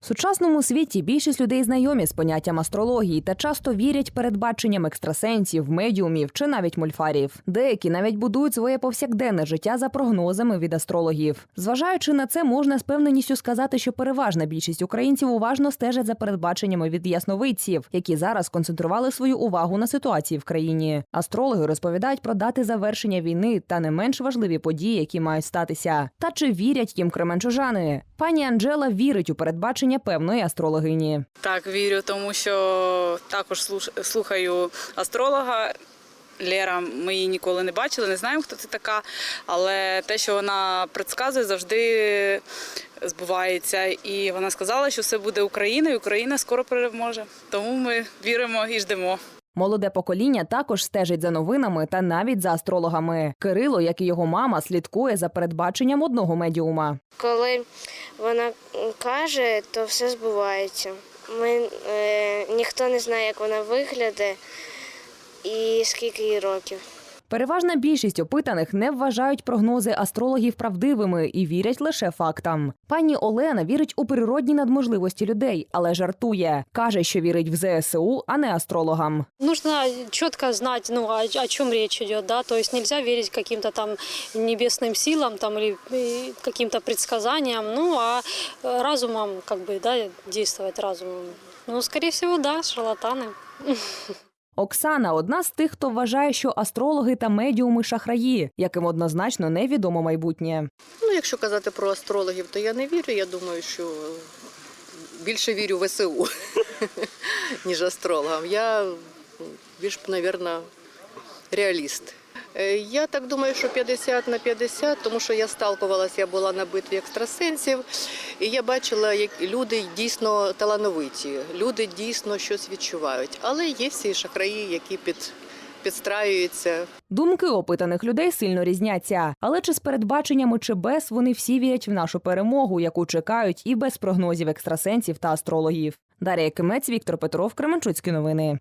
В сучасному світі більшість людей знайомі з поняттям астрології та часто вірять передбаченням екстрасенсів, медіумів чи навіть мольфарів. Деякі навіть будують своє повсякденне життя за прогнозами від астрологів. Зважаючи на це, можна з певненістю сказати, що переважна більшість українців уважно стежать за передбаченнями від ясновидців, які зараз концентрували свою увагу на ситуації в країні. Астрологи розповідають про дати завершення війни та не менш важливі події, які мають статися. Та чи вірять їм кременчужани? Пані Анджела вірить у передбачення певної астрологині. Так, вірю, тому що також слухаю астролога. Лера, ми її ніколи не бачили, не знаємо, хто це така, але те, що вона предсказує, завжди збувається. І вона сказала, що все буде Україна, і Україна скоро переможе. Тому ми віримо і ждемо. Молоде покоління також стежить за новинами та навіть за астрологами. Кирило, як і його мама, слідкує за передбаченням одного медіума. Коли вона каже, то все збувається. Ми, е, ніхто не знає, як вона виглядає і скільки їй років. Переважна більшість опитаних не вважають прогнози астрологів правдивими і вірять лише фактам. Пані Олена вірить у природні надможливості людей, але жартує. каже, що вірить в ЗСУ, а не астрологам. Нужно четко знать, ну, о, о чем речь идет, да, то есть нельзя верить каким-то там небесным силам там или э, каким-то предсказаниям, ну, а э, разумом, как бы, да, действовать разумом. Ну, скорее всего, да, шарлатаны. Оксана одна з тих, хто вважає, що астрологи та медіуми шахраї, яким однозначно невідомо майбутнє. Ну, якщо казати про астрологів, то я не вірю. Я думаю, що більше вірю в СУ, ніж астрологам. Я більш, мабуть, реаліст. Е, Я так думаю, що 50 на 50, тому що я сталкувалася, я була на битві екстрасенсів, і я бачила, як люди дійсно талановиті, люди дійсно щось відчувають. Але є всі шахраї, які під, підстраюються, Думки опитаних людей сильно різняться. Але чи з передбаченнями, чи без, вони всі вірять в нашу перемогу, яку чекають і без прогнозів екстрасенсів та астрологів. Дар'я Кимець, Віктор Петров, Кременчуцькі новини.